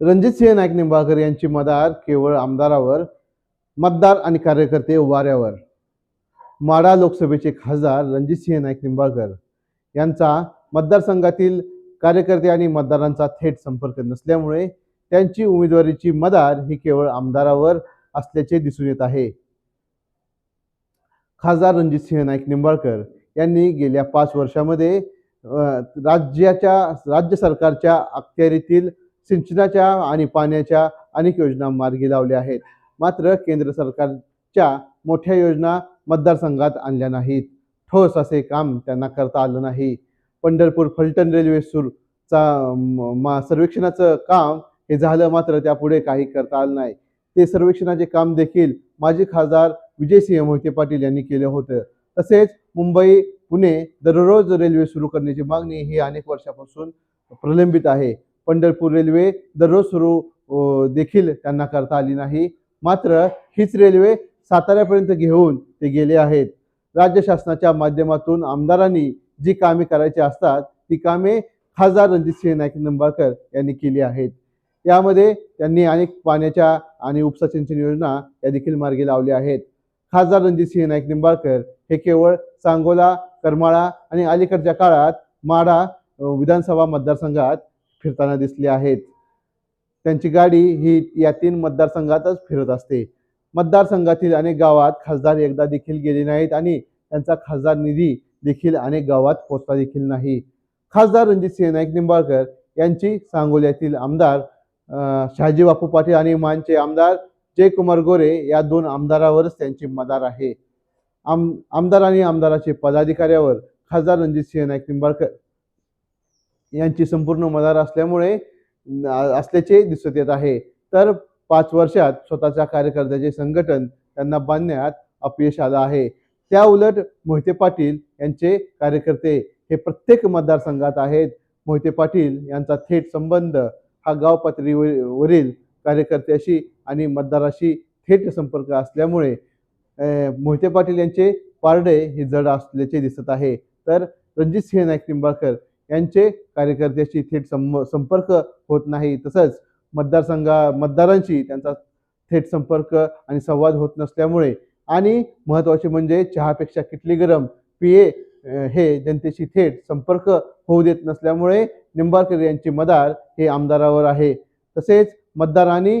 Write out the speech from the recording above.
रणजित सिंह नाईक निंबाळकर यांची मदार केवळ आमदारावर मतदार आणि कार्यकर्ते वाऱ्यावर. माढा लोकसभेचे खासदार रणजितसिंह नाईक निंबाळकर यांचा मतदारसंघातील कार्यकर्ते आणि मतदारांचा थेट संपर्क नसल्यामुळे त्यांची उमेदवारीची मदार ही केवळ आमदारावर असल्याचे दिसून येत आहे. खासदार रणजितसिंह नाईक निंबाळकर यांनी गेल्या पाच वर्षामध्ये राज्याच्या राज्य सरकारच्या अखत्यारीतील सिंचनाच्या आणि पाण्याच्या अनेक योजना मार्गी लावल्या आहेत. मात्र केंद्र सरकारच्या मोठ्या योजना मतदारसंघात आणल्या नाहीत. ठोस असे काम त्यांना करता आलं नाही. पंढरपूर फलटण रेल्वे सुरचा मा सर्वेक्षणाचं काम हे झालं मात्र त्यापुढे काही करता आलं नाही. ते सर्वेक्षणाचे काम देखील माजी खासदार विजयसिंह मोहिते पाटील यांनी केलं होतं. तसेच मुंबई पुणे दररोज रेल्वे सुरू करण्याची मागणी ही अनेक वर्षापासून प्रलंबित आहे. पंढरपूर रेल्वे दररोज सुरू देखील त्यांना करता आली नाही. मात्र हीच रेल्वे साताऱ्यापर्यंत घेऊन ते गेले आहेत. राज्य शासनाच्या माध्यमातून आमदारांनी जी कामे करायची असतात ती कामे खासदार रणजितसिंह नाईक निंबाळकर यांनी केली आहेत. यामध्ये त्यांनी अनेक पाण्याच्या आणि उपसा सिंचन योजना या देखील मार्गी लावल्या आहेत. खासदार रणजितसिंह नाईक निंबाळकर हे केवळ सांगोला करमाळा आणि अलीकडच्या काळात माडा विधानसभा मतदारसंघात फिरताना दिसले आहेत. त्यांची गाडी ही या तीन मतदारसंघातच फिरत असते. मतदारसंघातील अनेक गावात खासदार एकदा देखील गेले नाहीत आणि त्यांचा खासदार निधी देखील अनेक गावात पोचला देखील नाही. खासदार रणजितसिंह नाईक निंबाळकर यांची सांगोल्यातील आमदार शहाजी बापू पाटील आणि मानचे आमदार जयकुमार गोरे या दोन आमदारावरच त्यांची मदार आहे. आम आमदार आणि आमदाराचे पदाधिकाऱ्यावर खासदार रणजित सिंह नाईक निंबाळकर यांची संपूर्ण मदार असल्यामुळे असल्याचे दिसत येत आहे. तर पाच वर्षात स्वतःच्या कार्यकर्त्याचे संघटन त्यांना बांधण्यात अपयश आलं आहे. त्या उलट मोहिते पाटील यांचे कार्यकर्ते हे प्रत्येक मतदारसंघात आहेत. मोहिते पाटील यांचा थेट संबंध हा गाव पातळीवरील कार्यकर्त्याशी आणि मतदाराशी थेट संपर्क असल्यामुळे मोहिते पाटील यांचे पारडे हे जड असल्याचे दिसत आहे. तर रणजित सिंह नाईक निंबाळकर यांचे कार्यकर्त्याशी थेट सं संपर्क होत नाही. तसंच मतदारसंघा मतदारांशी त्यांचा थेट संपर्क आणि संवाद होत नसल्यामुळे आणि महत्त्वाचे म्हणजे चहापेक्षा किटली गरम पिये हे जनतेशी थेट संपर्क होऊ देत नसल्यामुळे निंबाळकर यांची मदार हे आमदारावर आहे. तसेच मतदार आणि